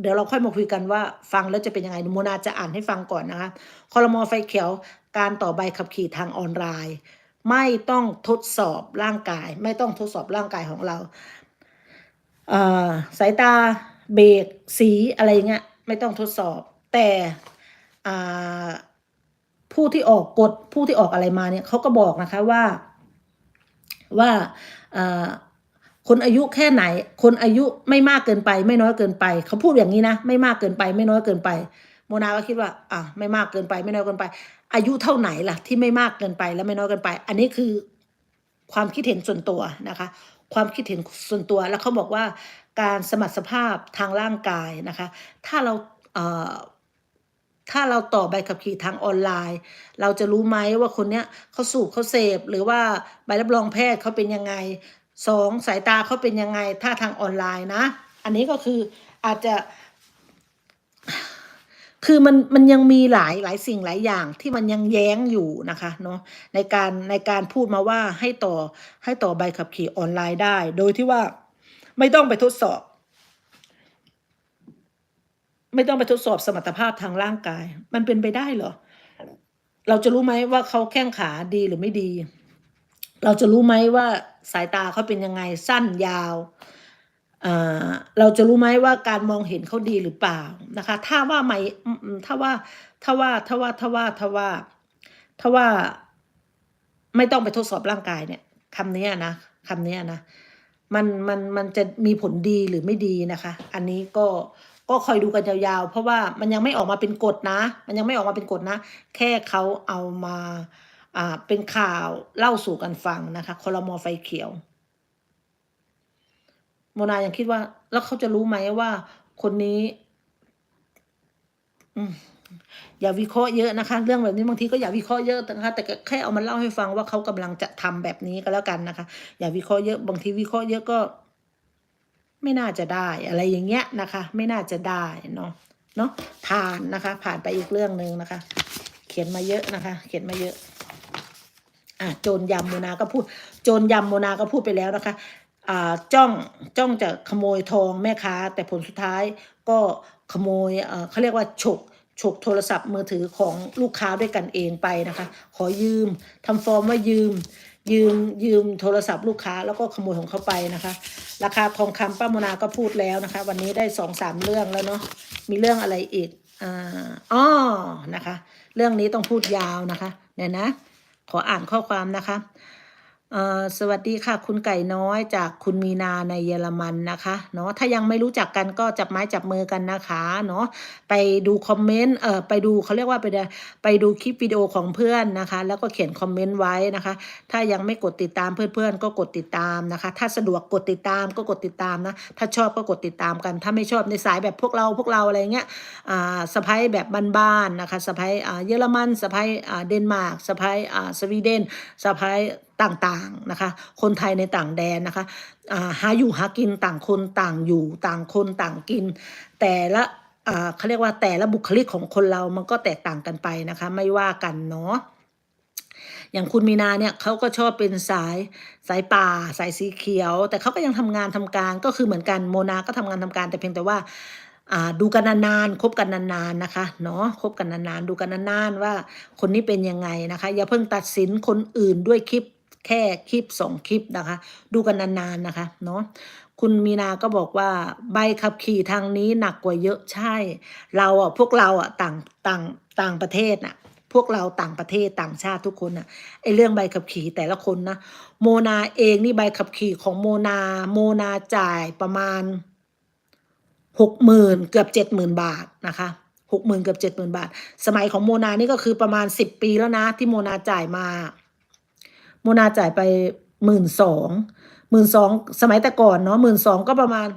เดี๋ยวเราค่อยมาคุยกันว่าฟังแล้วจะเป็นยังไงโมนาจะอ่านให้ฟังก่อนนะคะคอรมอไฟเขียวการต่อใบขับขี่ทางออนไลน์ ไม่ต้องทดสอบร่างกาย ไม่ต้องทดสอบร่างกายของเราเสายตาเบรกสีอะไรเงี้ยไม่ต้องทดสอบ แต่ผู้ที่ออกกฎผู้ที่ออกอะไรมาเนี่ยเขาก็บอกนะคะว่าว่า คนอายุแค่ไหน คนอายุไม่มากเกินไป ไม่น้อยเกินไป เขาพูดอย่างนี้นะ ไม่มากเกินไป ไม่น้อยเกินไป โมนาก็คิดว่าอะไม่มากเกินไป ไม่น้อยเกินไป อายุเท่าไหนล่ะ ที่ไม่มากเกินไปและไม่น้อยเกินไป อันนี้คือความคิดเห็นส่วนตัวนะคะ ความคิดเห็นส่วนตัวแล้วเขาบอกว่าการสมรรถภาพทางร่างกายนะคะ ถ้าเราเอ่อถ้าเราต่อใบขับขี่ทางออนไลน์ เราจะรู้ไหมว่าคนเนี้ยเขาสูบเขาเสพหรือว่าใบรับรองแพทย์เขาเป็นยังไง สองสายตาเขาเป็นยังไงถ้าทางออนไลน์นะ อันนี้ก็คืออาจจะ คือมันมันยังมีหลายหลายสิ่งหลายอย่างที่มันยังแย้งอยู่นะคะเนาะในการในการพูดมาว่าให้ต่อให้ต่อใบขับขี่ออนไลน์ได้ โดยที่ว่าไม่ต้องไปทดสอบ ไม่ต้องไปทดสอบสมรรถภาพทางร่างกาย มันเป็นไปได้เหรอ เราจะรู้ไหมว่าเขาแข้งขาดีหรือไม่ดี เราจะรู้ไหมว่าสายตาเขาเป็นยังไงสั้นยาว เราจะรู้ไหมว่าการมองเห็นเขาดีหรือเปล่านะคะ ถ้าว่าไม่ถ้าว่าถ้าว่าถ้าว่าถ้าว่าถ้าว่าถ้าว่าไม่ต้องไปทดสอบร่างกายเนี่ยคำนี้นะคำนี้นะมันมันมันจะมีผลดีหรือไม่ดีนะคะ อันนี้ก็ก็คอยดูกันยาวๆ เพราะว่ามันยังไม่ออกมาเป็นกฎนะ มันยังไม่ออกมาเป็นกฎนะ แค่เขาเอามา เป็นข่าวเล่าสู่กันฟังนะคะคอรมอไฟเขียว โมนายังคิดว่า แล้วเขาจะรู้ไหมว่า คนนี้อย่าวิเคราะห์เยอะนะคะ เรื่องแบบนี้บางทีก็อย่าวิเคราะห์เยอะนะคะ แต่แค่เอามาเล่าให้ฟังว่าเขากำลังจะทำแบบนี้ก็แล้วกันนะคะ อย่าวิเคราะห์เยอะบางทีวิเคราะห์เยอะก็ ไม่น่าจะได้ อะไรอย่างเงี้ยนะคะ ไม่น่าจะได้เนาะเนาะผ่านนะคะ ผ่านไปอีกเรื่องหนึ่งนะคะ เขียนมาเยอะนะคะ เขียนมาเยอะ อะโจรยำโมนาก็พูด โจรยำโมนาก็พูดไปแล้วนะคะอ่าจ้องจ้องจะขโมยทองแม่ค้า แต่ผลสุดท้ายก็ขโมยเอ่อเขาเรียกว่าฉกฉกโทรศัพท์มือถือของลูกค้าด้วยกันเองไปนะคะ ขอยืมทำฟอร์มว่ายืม ยืมยืมโทรศัพท์ลูกค้าแล้วก็ขโมยของเขาไปนะคะ ราคาทองคำป้าโมนาก็พูดแล้วนะคะ วันนี้ได้สองสามเรื่องแล้วเนาะมีเรื่องอะไรอีกอ่าอ้อนะคะ เรื่องนี้ต้องพูดยาวนะคะเนี่ยนะ ขออ่านข้อความนะคะ สวัสดีค่ะ คุณไก่น้อยจากคุณมีนาในเยอรมันนะคะเนาะถ้ายังไม่รู้จักกันก็จับไม้จับมือกันนะคะเนาะไปดูคอมเมนต์เอ่อไปดูเขาเรียกว่าไปดูไปดูคลิปวิดีโอของเพื่อนนะคะ แล้วก็เขียนคอมเมนต์ไว้นะคะ ถ้ายังไม่กดติดตามเพื่อนๆ ก็กดติดตามนะคะ ถ้าสะดวกกดติดตามก็กดติดตามนะถ้าชอบก็กดติดตามกัน ถ้าไม่ชอบในสายแบบพวกเราพวกเราอะไรเงี้ยอ่าสะพ้ายแบบบ้านๆนะคะสะพ้ายอ่าเยอรมันสะพ้ายอ่าเดนมาร์กสะพ้ายอ่าสวีเดนสะพ้าย ต่างๆนะคะ คนไทยในต่างแดนนะคะหาอยู่หากินต่างคนต่างอยู่ต่างคนต่างกิน แต่ละเขาเรียกว่าแต่ละบุคลิกของคนเรามันก็แตกต่างกันไปนะคะ ไม่ว่ากันเนาะอย่างคุณมีนาเนี่ยเขาก็ชอบเป็นสายสายป่า สายสีเขียว แต่เขาก็ยังทำงานทำการก็คือเหมือนกันโมนาก็ทำงานทำการ แต่เพียงแต่ว่าดูกันนานๆคบกันนานๆนะคะเนาะคบกันนานๆดูกันนานๆว่าคนนี้เป็นยังไงนะคะ อย่าเพิ่งตัดสินคนอื่นด้วยคลิป แค่คลิปสองคลิปนะคะ ดูกันนานๆนะคะเนาะคุณมีนาก็บอกว่าใบขับขี่ทางนี้หนักกว่าเยอะใช่ เราอะพวกเราอะต่างต่างต่างประเทศน่ะพวกเราต่างประเทศต่างชาติทุกคนน่ะไอเรื่องใบขับขี่แต่ละคนนะโมนาเองนี่ใบขับขี่ของโมนาโมนาจ่ายประมาณหกหมื่นเกือบเจ็ดหมื่นบาทนะคะหกหมื่นเกือบเจ็ดหมื่นบาท สมัยของโมนานี่ก็คือประมาณสิบปีแล้วนะที่โมนาจ่ายมา มนาจ่ายไปหมื่นสองหมื่นสองสมัยแต่ก่อนเนาะหมื่นสองก็ประมาณ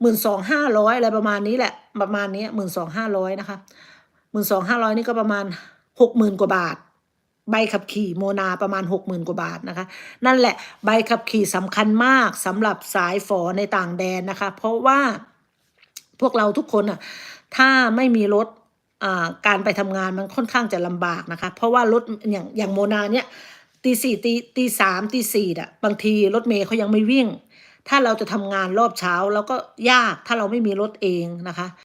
หมื่นสองห้าร้อยอะไรประมาณนี้แหละ ประมาณนี้หมื่นสองห้าร้อยนะคะหมื่นสองห้าร้อยนี่ก็ประมาณหกหมื่นกว่าบาท ใบขับขี่โมนาประมาณหกหมื่นกว่าบาทนะคะ นั่นแหละใบขับขี่สำคัญมากสำหรับสายฝอในต่างแดนนะคะ เพราะว่าพวกเราทุกคนอะถ้าไม่มีรถอ่าการไปทำงานมันค่อนข้างจะลำบากนะคะ เพราะว่ารถอย่างอย่างโมนาเนี่ย ตีสี่ตีตีสามตีสี่อะบางทีรถเมย์เขายังไม่วิ่ง ถ้าเราจะทำงานรอบเช้าเราก็ยากถ้าเราไม่มีรถเองนะคะ